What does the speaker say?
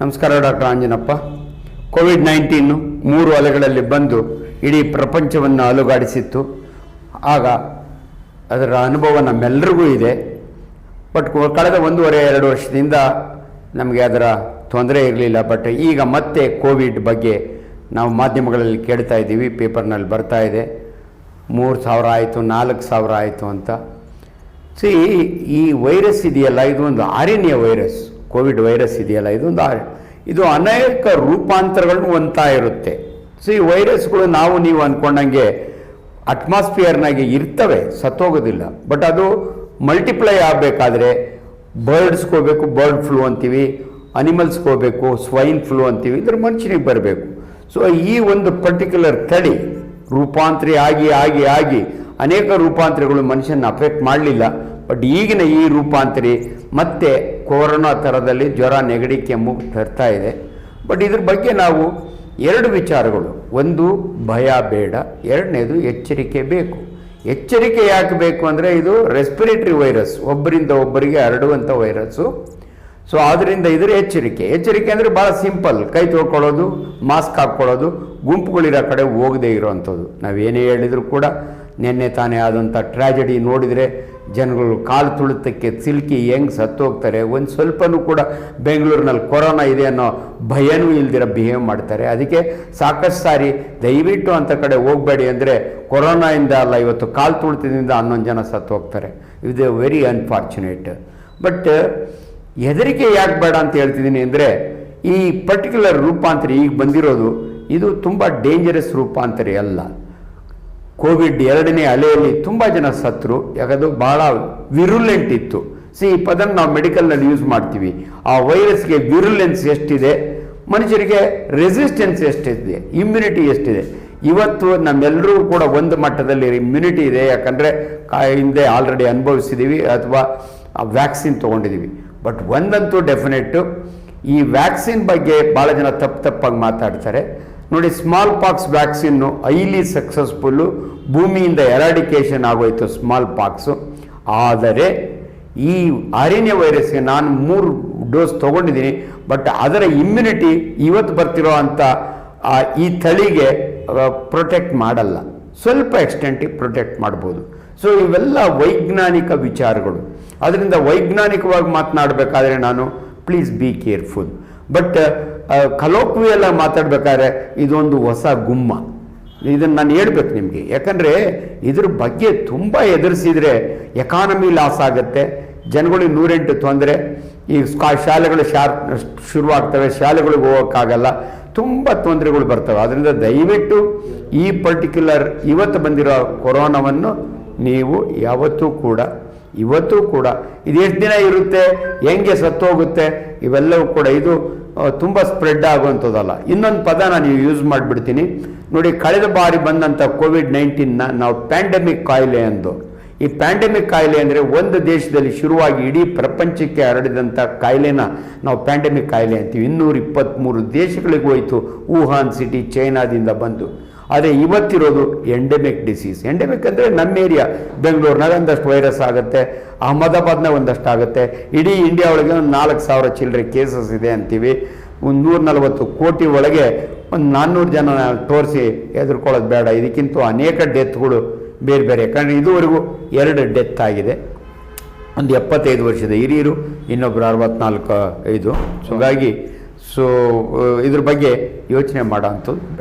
ನಮಸ್ಕಾರ doctor Anjanappa. Covid nineteen ಮೂರು ಅಲೆಗಳಲ್ಲಿ ಬಂದು ಇಡೀ ಪ್ರಪಂಚವನ್ನು ಅಲುಗಾಡಿಸಿತ್ತು. ಆಗ ಅದರ ಅನುಭವ ನಮ್ಮೆಲ್ಲರಿಗೂ ಇದೆ. ಬಟ್ ಕಳೆದ ಒಂದೂವರೆ, ಎರಡು ವರ್ಷದಿಂದ ನಮಗೆ ಅದರ ತೊಂದರೆ ಇರಲಿಲ್ಲ. ಬಟ್ ಈಗ ಮತ್ತೆ ಕೋವಿಡ್ ಬಗ್ಗೆ ನಾವು ಮಾಧ್ಯಮಗಳಲ್ಲಿ ಕೇಳ್ತಾ ಇದ್ದೀವಿ. ಪೇಪರ್ನಲ್ಲಿ ಬರ್ತಾ ಇದೆ. ಮೂರು ಸಾವಿರ ಆಯಿತು, ನಾಲ್ಕು ಸಾವಿರ ಆಯಿತು ಅಂತ. ಸಿ, ಈ ವೈರಸ್ ಇದೆಯಲ್ಲ ಇದು ಒಂದು ಆರ್ಯನ್ಯ ವೈರಸ್. ಕೋವಿಡ್ ವೈರಸ್ ಇದೆಯಲ್ಲ, ಇದೊಂದು ಇದು ಅನೇಕ ರೂಪಾಂತರಗಳನ್ನು ಹೊಂದ್ತಾ ಇರುತ್ತೆ. ಸೊ ಈ ವೈರಸ್ಗಳು ನಾವು ನೀವು ಅಂದ್ಕೊಂಡಂಗೆ ಅಟ್ಮಾಸ್ಫಿಯರ್ನಾಗೆ ಇರ್ತವೆ, ಸತ್ತೋಗೋದಿಲ್ಲ. ಬಟ್ ಅದು ಮಲ್ಟಿಪ್ಲೈ ಆಗಬೇಕಾದ್ರೆ ಬರ್ಡ್ಸ್ಗೆ ಹೋಗಬೇಕು ಬರ್ಡ್ ಫ್ಲೂ ಅಂತೀವಿ ಅನಿಮಲ್ಸ್ಗೆ ಹೋಗಬೇಕು ಸ್ವೈನ್ ಫ್ಲೂ ಅಂತೀವಿ, ಇದ್ರ ಮನುಷ್ಯನಿಗೆ ಬರಬೇಕು. ಸೊ ಈ ಒಂದು ಪರ್ಟಿಕ್ಯುಲರ್ ತಳಿ ರೂಪಾಂತರಿ ಆಗಿ ಆಗಿ ಆಗಿ ಅನೇಕ ರೂಪಾಂತರಿಗಳು ಮನುಷ್ಯನ ಅಫೆಕ್ಟ್ ಮಾಡಲಿಲ್ಲ. ಬಟ್ ಈಗಿನ ಈ ರೂಪಾಂತರಿ ಮತ್ತೆ ಕೊರೋನಾ ಥರದಲ್ಲಿ ಜ್ವರ, ನೆಗಡಿ, ಕೆಮ್ಮು ತರ್ತಾ ಇದೆ. ಬಟ್ ಇದ್ರ ಬಗ್ಗೆ ನಾವು ಎರಡು ವಿಚಾರಗಳು. ಒಂದು, ಭಯ ಬೇಡ. ಎರಡನೇದು ಎಚ್ಚರಿಕೆ ಬೇಕು. ಎಚ್ಚರಿಕೆ ಯಾಕೆ ಬೇಕು ಅಂದರೆ ಇದು ರೆಸ್ಪಿರೇಟರಿ ವೈರಸ್ ಒಬ್ಬರಿಂದ ಒಬ್ಬರಿಗೆ ಹರಡುವಂಥ ವೈರಸ್ಸು ಸೊ ಆದ್ದರಿಂದ ಇದರ ಎಚ್ಚರಿಕೆ. ಎಚ್ಚರಿಕೆ ಅಂದರೆ ಭಾಳ ಸಿಂಪಲ್ ಕೈ ತೊಳ್ಕೊಳ್ಳೋದು ಮಾಸ್ಕ್ ಹಾಕ್ಕೊಳ್ಳೋದು, ಗುಂಪುಗಳಿರೋ ಕಡೆ ಹೋಗದೇ ಇರೋವಂಥದ್ದು ನಾವೇನೇ ಹೇಳಿದರೂ ಕೂಡ ನಿನ್ನೆ ತಾನೇ ಆದಂಥ ಟ್ರ್ಯಾಜಡಿ ನೋಡಿದರೆ ಜನಗಳು ಕಾಲು ತುಳಿತಕ್ಕೆ ಸಿಲ್ಕಿ ಹೆಂಗೆ ಸತ್ತೋಗ್ತಾರೆ ಒಂದು ಸ್ವಲ್ಪನೂ ಕೂಡ ಬೆಂಗಳೂರಿನಲ್ಲಿ ಕೊರೋನಾ ಇದೆ ಅನ್ನೋ ಭಯನೂ ಇಲ್ದಿರ ಬಿಹೇವ್ ಮಾಡ್ತಾರೆ. ಅದಕ್ಕೆ ಸಾಕಷ್ಟು ಸಾರಿ ದಯವಿಟ್ಟು ಅಂಥ ಕಡೆ ಹೋಗಬೇಡಿ ಅಂದರೆ ಕೊರೋನಾಯಿಂದ ಅಲ್ಲ, ಇವತ್ತು ಕಾಲು ತುಳಿತದಿಂದ ಹನ್ನೊಂದು ಜನ ಸತ್ತು ಹೋಗ್ತಾರೆ. ಇದು ವೆರಿ ಅನ್ಫಾರ್ಚುನೇಟ್ ಬಟ್ ಹೆದರಿಕೆ ಯಾಕೆ ಬೇಡ ಅಂತ ಹೇಳ್ತಿದ್ದೀನಿ ಅಂದರೆ, ಈ ಪರ್ಟಿಕ್ಯುಲರ್ ರೂಪಾಂತರಿ ಈಗ ಬಂದಿರೋದು, ಇದು ತುಂಬ ಡೇಂಜರಸ್ ರೂಪಾಂತರಿ ಅಲ್ಲ. ಕೋವಿಡ್ ಎರಡನೇ ಅಲೆಯಲ್ಲಿ ತುಂಬ ಜನ ಸತ್ರು, ಯಾಕಂದ್ರೆ ಭಾಳ ವಿರುಲೆಂಟ್ ಇತ್ತು. ಸಿ ಈ ಪದನ ನಾವು ಮೆಡಿಕಲ್ನಲ್ಲಿ ಯೂಸ್ ಮಾಡ್ತೀವಿ. ಆ ವೈರಸ್ಗೆ ವಿರುಲೆನ್ಸ್ ಎಷ್ಟಿದೆ? ಮನುಷ್ಯರಿಗೆ ರೆಸಿಸ್ಟೆನ್ಸ್ ಎಷ್ಟಿದೆ? ಇಮ್ಯುನಿಟಿ ಎಷ್ಟಿದೆ? ಇವತ್ತು ನಮ್ಮೆಲ್ಲರೂ ಕೂಡ ಒಂದು ಮಟ್ಟದಲ್ಲಿ ಇಮ್ಯುನಿಟಿ ಇದೆ. ಯಾಕಂದರೆ ಹಿಂದೆ ಆಲ್ರೆಡಿ ಅನುಭವಿಸಿದ್ದೀವಿ ಅಥವಾ ವ್ಯಾಕ್ಸಿನ್ ತೊಗೊಂಡಿದ್ದೀವಿ ಬಟ್ ಒಂದಂತೂ ಡೆಫಿನೆಟ್ಟು ಈ ವ್ಯಾಕ್ಸಿನ್ ಬಗ್ಗೆ ಭಾಳ ಜನ ತಪ್ಪು ತಪ್ಪಾಗಿ ಮಾತಾಡ್ತಾರೆ. ನೋಡಿ ಸ್ಮಾಲ್ ಪಾಕ್ಸ್ ವ್ಯಾಕ್ಸಿನ್ನು ಐಲಿ ಸಕ್ಸಸ್ಫುಲ್ಲು ಭೂಮಿಯಿಂದ ಎರಾಡಿಕೇಶನ್ ಆಗೋಯಿತು ಸ್ಮಾಲ್ ಪಾಕ್ಸು ಆದರೆ, ಈ ಅರಣ್ಯ ವೈರಸ್ಗೆ ನಾನು ಮೂರು ಡೋಸ್ ತೊಗೊಂಡಿದ್ದೀನಿ ಬಟ್ ಅದರ ಇಮ್ಯುನಿಟಿ ಇವತ್ತು ಬರ್ತಿರೋ ಅಂಥ ಈ ತಳಿಗೆ ಪ್ರೊಟೆಕ್ಟ್ ಮಾಡಲ್ಲ. ಸ್ವಲ್ಪ ಎಕ್ಸ್ಟೆಂಟಿಗೆ ಪ್ರೊಟೆಕ್ಟ್ ಮಾಡ್ಬೋದು. ಸೊ ಇವೆಲ್ಲ ವೈಜ್ಞಾನಿಕ ವಿಚಾರಗಳು. ಅದರಿಂದ ವೈಜ್ಞಾನಿಕವಾಗಿ ಮಾತನಾಡಬೇಕಾದ್ರೆ ನಾನು ಪ್ಲೀಸ್ ಬಿ ಕೇರ್ಫುಲ್ ಬಟ್ ಕಲೋಕ್ವಿಯೆಲ್ಲ ಮಾತಾಡಬೇಕಾದ್ರೆ ಇದೊಂದು ಹೊಸ ಗುಮ್ಮ. ಇದನ್ನು ನಾನು ಹೇಳ್ಬೇಕು ನಿಮಗೆ. ಯಾಕಂದರೆ ಇದ್ರ ಬಗ್ಗೆ ತುಂಬ ಎದುರಿಸಿದರೆ ಎಕಾನಮಿ ಲಾಸ್ ಆಗುತ್ತೆ. ಜನಗಳಿಗೆ ನೂರೆಂಟು ತೊಂದರೆ. ಈ ಸ್ಕಾ, ಶಾಲೆಗಳು ಶಾರ್, ಶುರುವಾಗ್ತವೆ, ಶಾಲೆಗಳಿಗೆ ಹೋಗೋಕ್ಕಾಗಲ್ಲ. ತುಂಬ ತೊಂದರೆಗಳು ಬರ್ತವೆ. ಅದರಿಂದ ದಯವಿಟ್ಟು ಈ ಪರ್ಟಿಕ್ಯುಲರ್ ಇವತ್ತು ಬಂದಿರೋ ಕೊರೋನಾವನ್ನು ನೀವು ಯಾವತ್ತೂ ಕೂಡ, ಇವತ್ತೂ ಕೂಡ ಇದು ಎಷ್ಟು ದಿನ ಇರುತ್ತೆ, ಹೆಂಗೆ ಸತ್ತು ಹೋಗುತ್ತೆ ಇವೆಲ್ಲವೂ ಕೂಡ ಇದು ತುಂಬ ಸ್ಪ್ರೆಡ್ ಆಗುವಂಥದ್ದಲ್ಲ. ಇನ್ನೊಂದು ಪದ ನಾನು ಯೂಸ್ ಮಾಡಿಬಿಡ್ತೀನಿ. ನೋಡಿ, ಕಳೆದ ಬಾರಿ ಬಂದಂಥ ಕೋವಿಡ್ ನೈನ್ಟೀನ್ನ ನಾವು ಪ್ಯಾಂಡಮಿಕ್ ಕಾಯಿಲೆ ಅಂದು. ಈ ಪ್ಯಾಂಡಮಿಕ್ ಕಾಯಿಲೆ ಅಂದರೆ ಒಂದು ದೇಶದಲ್ಲಿ ಶುರುವಾಗಿ ಇಡೀ ಪ್ರಪಂಚಕ್ಕೆ ಹರಡಿದಂಥ ಕಾಯಿಲೆನ ನಾವು ಪ್ಯಾಂಡಮಿಕ್ ಕಾಯಿಲೆ ಅಂತೀವಿ. ಇನ್ನೂರ ಇಪ್ಪತ್ತ್ಮೂರು ದೇಶಗಳಿಗೆ ಹೋಯಿತು. ವುಹಾನ್ ಸಿಟಿ, ಚೈನಾದಿಂದ ಬಂದು. ಆದರೆ ಇವತ್ತಿರೋದು ಎಂಡೆಮಿಕ್ ಡಿಸೀಸ್ ಎಂಡೆಮಿಕ್ ಅಂದರೆ ನಮ್ಮ ಏರಿಯಾ ಬೆಂಗಳೂರಿನಾಗ ಒಂದಷ್ಟು ವೈರಸ್ ಆಗುತ್ತೆ ಅಹಮದಾಬಾದ್ನಾಗ ಒಂದಷ್ಟು ಆಗುತ್ತೆ. ಇಡೀ ಇಂಡಿಯಾ ಒಳಗೆ ಒಂದು ನಾಲ್ಕು ಸಾವಿರ ಚಿಲ್ಲರೆ ಕೇಸಸ್ ಇದೆ ಅಂತೀವಿ. ಒಂದು ನೂರ ನಲವತ್ತು ಕೋಟಿ ಒಳಗೆ ಒಂದು ನಾನ್ನೂರು ಜನ ತೋರಿಸಿ ಹೆದರ್ಕೊಳ್ಳೋದು ಬೇಡ. ಇದಕ್ಕಿಂತ ಅನೇಕ ಡೆತ್ಗಳು ಬೇರೆ ಬೇರೆ. ಯಾಕಂದರೆ ಇದುವರೆಗೂ ಎರಡು ಡೆತ್ ಆಗಿದೆ. ಒಂದು ಎಪ್ಪತ್ತೈದು ವರ್ಷದ ಹಿರಿಯರು ಇನ್ನೊಬ್ಬರು ಅರವತ್ನಾಲ್ಕು ಸೊ ಹಾಗಾಗಿ ಸೊ ಇದ್ರ ಬಗ್ಗೆ ಯೋಚನೆ ಮಾಡೋ ಅಂಥದ್ದು